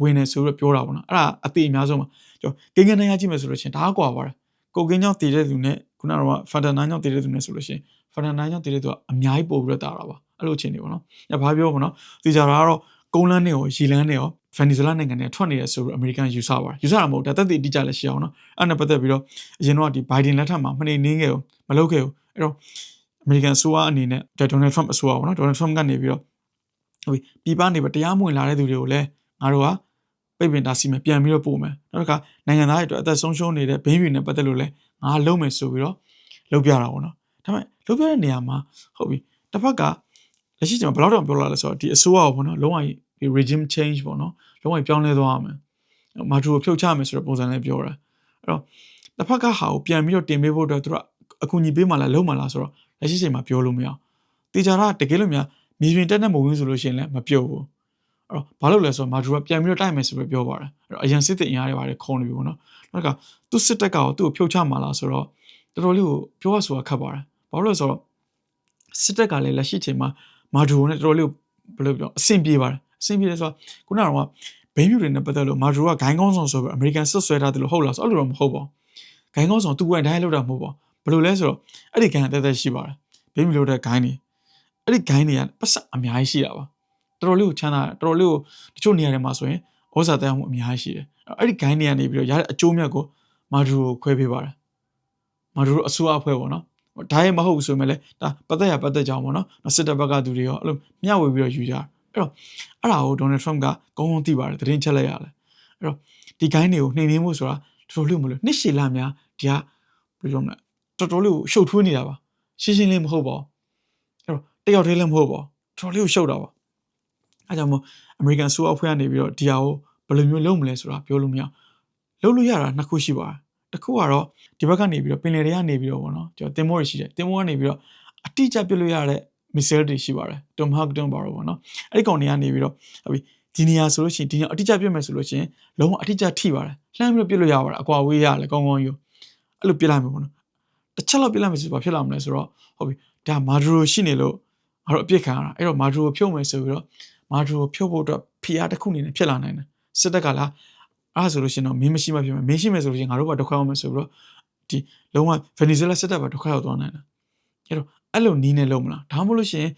ဝင်နေဆိုပြီးပြောတာပေါ့နော်အဲ့ဒါအသေးအများဆုံးပါကျွန်တော်ကိန်းကနေရကြည့်မယ်ဆိုလို့ရှိရင်ဒါကွာပါတယ် ကိုကင်းကြောင့်တည်တဲ့သူနဲ့ခုနကတော့ဖန်တနိုင်ကြောင့်တည်တဲ့သူနဲ့ဆိုလို့ရှိရင်ဖန်တနိုင်ကြောင့်တည်တဲ့သူကအများကြီးပို့ပြီးတော့တာတာပါအဲ့လိုချင်းနေပေါ့နော်ညဘာပြောပေါ့နော်ဒီကြတာကတော့ကုန်းလန်းနဲ့ရောရီလန်းနဲ့ရောဗန်နီဇွဲလားနိုင်ငံနဲ့ထွက်နေရဆိုပြီးအမေရိကန်ယူဆပါတယ်ယူဆတာမဟုတ်ဒါတက်တည်အတိအကျလည်းရှိအောင်နော်အဲ့နဲ့ပတ်သက်ပြီးတော့အရင်တော့ဒီဘိုင်ဒင်လက်ထက်မှာမနေနေခဲ့ဘူးမလုပ်ခဲ့ဘူးအဲ့တော့အမေရိကန်အစိုးရအနေနဲ့ဒေါ်နယ်ထရမ့်အစိုးရပေါ့နော်ဒေါ်နယ်ထရမ့်ကနေပြီးတော့ဟုတ်ပြီပြည်ပနေပဲတရားမဝင်လာတဲ့သူတွေကိုလည်းငါတို့က ပိတ်ပင်တားဆီးမယ်ပြန်ပြီးတော့ပို့မယ်နောက်တစ်ခါနိုင်ငံသားတွေအတွက်အသက်ဆုံးရှုံးနေတဲ့ဘိန်းပြည်နဲ့ပတ်သက်လို့လည်းငါလုံးမယ်ဆိုပြီးတော့လုပ်ပြတာပေါ့နော်ဒါပေမဲ့လုပ်ပြတဲ့နေရာမှာဟုတ်ပြီတစ်ဖက်ကလက်ရှိကျွန်တော်ဘယ်တော့တော့ပြောလာလဲဆိုတော့ဒီအစိုးရပေါ့နော်လုံးဝဒီ regime change ပေါ့နော်လုံးဝပြောင်းလဲသွားရမယ်မာထူကိုဖြုတ်ချမယ်ဆိုတဲ့ပုံစံလေးပြောတာအဲ့တော့တစ်ဖက်ကဟာကိုပြန်ပြီးတော့တင်ပေးဖို့အတွက်သူကအကူအညီပေးမှလားလုံးမှလားဆိုတော့လက်ရှိချိန်မှာပြောလို့မရအောင်တေချာတာတကယ်လို့များမြေပြင်တက်တဲ့မဝင်ဆိုလို့ရှိရင်လည်းမပြုတ်ဘူးအဲ့ တော့ဘာလို့လဲဆိုတော့မာထူကပြန်ပြီးတော့တိုက်မယ်ဆိုပြီးပြောပါတယ်အဲ့တော့အရင်စစ်တဲ့အင်အားတွေပါတယ်ခုံနေပြီပေါ့နော်နောက်ကသူစစ်တက်ကရောသူ့ကိုဖြုတ်ချမှလားဆိုတော့တော်တော်လေးကိုပြောရဆိုတာခက်ပါတယ်ဘာလို့လဲဆိုတော့စစ်တက်ကလည်းလက်ရှိချိန်မှာမာထူနဲ့တော်တော်လေးကိုဘယ်လိုပြောအဆင်ပြေပါတယ်အဆင်ပြေတယ်ဆိုတော့ခုနကတော့ဘိန်းမြူတွေနဲ့ပတ်သက်လို့မာဒရိုကဂိုင်းကောင်းဆောင်ဆိုပြီးအမေရိကန်ဆွတ်ဆွဲထားတယ်လို့ဟုတ်လားဆိုအဲ့လိုတော့မဟုတ်ပါဘူးဂိုင်းကောင်းဆောင်သူကတိုင်းလောက်တာမဟုတ်ပါဘူးဘယ်လိုလဲဆိုတော့အဲ့ဒီဂိုင်းအသက်သက်ရှိပါတယ်ဘိန်းမြူလို့တဲ့ဂိုင်းတွေအဲ့ဒီဂိုင်းတွေကပတ်စံအများကြီးရှိတာပါ တော်တော်လေးကိုချမ်းသာတော်တော်လေးကိုတချို့နေရာတွေမှာဆိုရင်ဩဇာတရားမှုအများကြီးရှိတယ်အဲ့ဒီဂိုင်းတွေကနေပြီးတော့ရတဲ့အကျိုးမြတ်ကိုမာဒရိုကိုခွဲပေးပါတယ်မာဒရိုအစိုးရအဖွဲ့ပေါ့နော်ဒါရင်မဟုတ်ဘူးဆိုရင်လည်းဒါပတ်သက်ရပတ်သက်ကြောင်းပေါ့နော်စစ်တပ်ဘက်ကသူတွေရောအဲ့လိုမျှဝေပြီးတော့ယူကြတယ်အဲ့တော့အဲ့ဒါကိုဒေါ်နယ်ထရမ့်ကကောင်းကောင်းသိပါတယ်သတင်းချက်လိုက်ရတယ်အဲ့တော့ဒီဂိုင်းတွေကိုနှိမ်နှင်းမှုဆိုတာတော်တော်လေးမလို့နှစ်ရှည်လများဒီကဘယ်လိုပြောမလဲတော်တော်လေးကိုရှုပ်ထွေးနေတာပါရှင်းရှင်းလေးမဟုတ်ပါဘူးအဲ့တော့တယောက်တည်းလည်းမဟုတ်ပါဘူးတော်တော်လေးကိုရှုပ်တာပါ အဲကြောင့်မို့အမေရိကန်ဆိုအဖွဲကနေပြီးတော့ဒီဟာကိုဘယ်လိုမျိုးလုပ်မလဲဆိုတာပြောလို့မရလုပ်လို့ရတာနှစ်ခုရှိပါတယ်တစ်ခုကတော့ဒီဘက်ကနေပြီးတော့ပင်လယ်တွေကနေပြီးတော့ဗောနော်ကျွန်တော်တင်မောတွေရှိတယ်တင်မောကနေပြီးတော့အတိအကျပြလို့ရတဲ့ missile တွေရှိပါတယ် Tom Hawk တုံးပါတော့ဗောနော်အဲ့ဒီကောင်တွေကနေပြီးတော့ဟုတ်ပြီဒီနေရာဆိုလို့ရှိရင်ဒီနေရာအတိအကျပြတ်မယ်ဆိုလို့ရှိရင်လုံးဝအတိအကျထိပါတယ်လှမ်းပြီးတော့ပြလို့ရပါတယ်အကွာဝေးရတယ်ကောင်းကောင်းယူအဲ့လိုပြလိုက်မယ်ဗောနော်တစ်ချက်လောက်ပြလိုက်မယ်ဆိုတော့ဖြစ်လာမလဲဆိုတော့ဟုတ်ပြီဒါမာဒရိုရှိနေလို့ငါတို့အပြစ်ခံရတာအဲ့တော့မာဒရိုဖြုတ်မယ်ဆိုပြီးတော့ မာဒရိုဖြုတ်ဖို့အတွက်ဖိအားတစ်ခုအနေနဲ့ဖြစ်လာနိုင်တယ်စစ်တပ်ကလားအဲ့ဒါဆိုလို့ရှိရင်တော့မင်းမရှိမှဖြစ်မယ်မင်းရှိမယ်ဆိုလို့ရှိရင်ငါတို့ကဒုက္ခရောက်မယ်ဆိုပြီးတော့ဒီလုံးဝဗင်နီဇွဲလားစစ်တပ်ကဒုက္ခရောက်သွားနိုင်တယ်အဲ့တော့အဲ့လိုနီးနေလို့မလားဒါမှမဟုတ်လို့ရှိရင်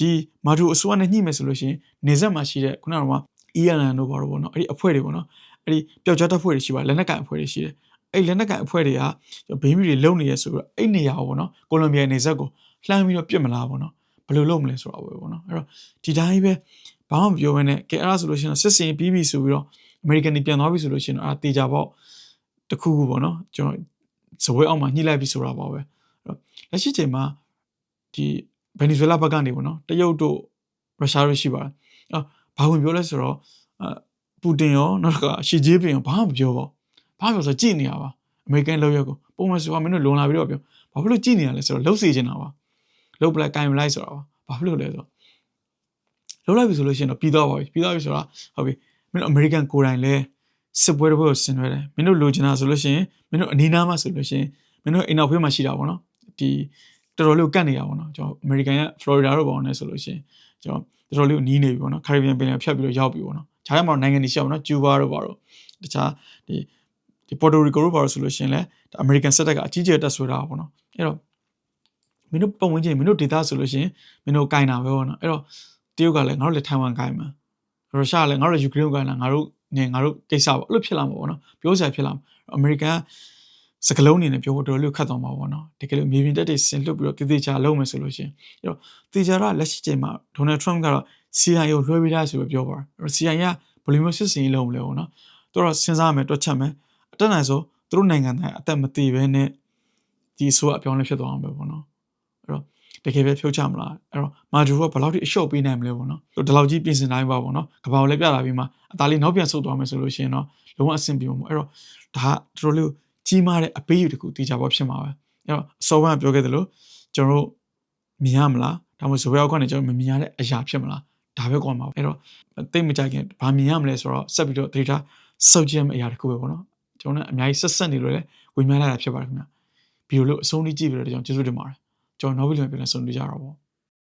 ဒီမာဒူအစိုးရနဲ့ညှိမယ်ဆိုလို့ရှိရင်နေဆက်မှာရှိတဲ့ခုနကတော့အီရလန်တို့ဘာလို့ပေါ့နော်အဲ့ဒီအဖွဲ့တွေပေါ့နော်အဲ့ဒီပျောက်ကြားတပ်ဖွဲ့တွေရှိပါလက်နက်ကန်အဖွဲ့တွေရှိတယ်အဲ့လက်နက်ကန်အဖွဲ့တွေကဘိန်းမီတွေလုံနေရဆိုတော့အဲ့နေရာကိုပေါ့နော်ကိုလံဘီယာနေဆက်ကိုလှမ်းပြီးတော့ပြစ်မလားပေါ့နော်ဘယ်လိုလုပ်မလဲဆိုတော့ပေါ့နော်အဲ့တော့ဒီတိုင်းပဲ ဘာမှမပြောဘဲနဲ့ကဲအဲ့ဒါဆိုလို့ရှိရင်စစ်စင်ပြီးပြီဆိုပြီးတော့အမေရိကန်တွေပြန်သွားပြီဆိုလို့ရှိရင်တော့အာတေချာပေါ့တခုခုပေါ့နော်ကျွန်တော်ဇပွဲအောက်မှာညှိလိုက်ပြီဆိုတာပါပဲအဲ့တော့လက်ရှိချိန်မှာဒီဗင်နီဇွဲလားဘက်ကနေပေါ့နော်တရုတ်တို့ရုရှားတို့ရှိပါတယ်အော်ဘာဝင်ပြောလဲဆိုတော့အပူတင်ရောနောက်တစ်ခါရှီဂျေးပင်ရောဘာမှမပြောပါဘာပြောဆိုကြည့်နေရပါအမေရိကန်လောက်ရက်ကိုပုံမှန်ဆိုတော့မင်းတို့လွန်လာပြီးတော့ပြောဘာဖြစ်လို့ကြည့်နေရလဲဆိုတော့လှုပ်စေချင်တာပါလှုပ်ပလိုက်ကင်မလိုက်ဆိုတာပါဘာဖြစ်လို့လဲဆိုတော့ လှုပ်လိုက်ပြီဆိုလို့ရှိရင်တော့ပြီးသွားပါပြီပြီးသွားပြီဆိုတာဟုတ်ပြီမင်းတို့အမေရိကန်ကိုယ်တိုင်လဲစစ်ပွဲတစ်ပွဲကိုဆင်နွှဲတယ်မင်းတို့လိုချင်တာဆိုလို့ရှိရင်မင်းတို့အနီးနားမှာဆိုလို့ရှိရင်မင်းတို့အိမ်နောက်ဖေးမှာရှိတာပေါ့နော်ဒီတော်တော်လေးကိုကတ်နေတာပေါ့နော်ကျွန်တော်အမေရိကန်ရဲ့ Florida တို့ပေါ့နဲ့ဆိုလို့ရှိရင်ကျွန်တော်တော်တော်လေးကိုနီးနေပြီပေါ့နော် Caribbean ပင်လယ်ဖြတ်ပြီးတော့ရောက်ပြီပေါ့နော်ခြားထဲမှာနိုင်ငံတွေရှိအောင်နော် Cuba တို့ပါတော့တခြားဒီဒီ Puerto Rico တို့ပါတော့ဆိုလို့ရှိရင်လည်းအမေရိကန်စစ်တပ်ကအကြီးကျယ်တက်ဆွဲတာပေါ့နော်အဲ့တော့မင်းတို့ပုံဝင်ချင်းမင်းတို့ဒေသဆိုလို့ရှိရင်မင်းတို့ကင်တာပဲပေါ့နော်အဲ့တော့ တရုတ်ကလည်းငါတို့လည်းထိုင်ဝမ်ကင်မှာရုရှားကလည်းငါတို့ယူကရိန်းကင်တာငါတို့နေငါတို့ကိစ္စပေါ့အဲ့လိုဖြစ်လာမှာပေါ့နော်ပြောစရာဖြစ်လာမှာအမေရိကန်စကလုံးအနေနဲ့ပြောဖို့တော်တော်လေးခတ်သွားမှာပေါ့နော်တကယ်လို့မြေပြင်တက်တွေဆင်လွတ်ပြီးတော့တည်တည်ချာလုံးမယ်ဆိုလို့ရှိရင်အဲ့တော့တေချာကလက်ရှိချိန်မှာဒေါ်နယ်ထရမ့်ကတော့ CIA ကိုလွှဲပေးထားဆိုပြီးပြောပါတော့ CIA ကဘယ်လိုမျိုးစစ်စင်ရေးလုပ်မလဲပေါ့နော်သူတော့စဉ်းစားမယ်တွက်ချက်မယ်အတက်နိုင်ဆိုသူတို့နိုင်ငံသားအသက်မတည်ဘဲနဲ့ဒီဆိုအပြောင်းလဲဖြစ်သွားအောင်ပဲပေါ့နော်အဲ့ တကယ်ပဲဖြုတ်ချမလားအဲ့တော့မာဒူရိုကဘယ်လောက်ထိအရှုပ်ပေးနိုင်မလဲပေါ့နော်ဒီလောက်ကြီးပြင်ဆင်နိုင်ပါပေါ့နော်ကဘာကိုလည်းပြလာပြီးမှအသားလေးနောက်ပြန်ဆုတ်သွားမယ်ဆိုလို့ရှိရင်တော့လုံးဝအဆင်ပြေမှာပေါ့အဲ့တော့ဒါကတော်တော်လေးကြီးမားတဲ့အပေးယူတစ်ခုတေချာပေါ်ဖြစ်မှာပဲအဲ့တော့အစောပိုင်းကပြောခဲ့သလိုကျွန်တော်မြင်ရမလားဒါမှမဟုတ်ဇပွဲအောက်ကနေကျွန်တော်မမြင်ရတဲ့အရာဖြစ်မလားဒါပဲကွာမှာအဲ့တော့တိတ်မကြိုက်ခင်ဘာမြင်ရမလဲဆိုတော့ဆက်ပြီးတော့ဒေတာစောက်ခြင်းအရာတစ်ခုပဲပေါ့နော်ကျွန်တော်လည်းအများကြီးဆက်ဆက်နေလို့လည်းဝင်များလာတာဖြစ်ပါတယ်ခင်ဗျာဗီဒီယိုလို့အဆုံးထိကြည့်ပြီးတော့ကျွန်တော်ကျေးဇူးတင်ပါတယ် ကျွန်တော်နောက်ပြီးလည်းပြန်လဲဆွေးနွေးကြတာပေါ့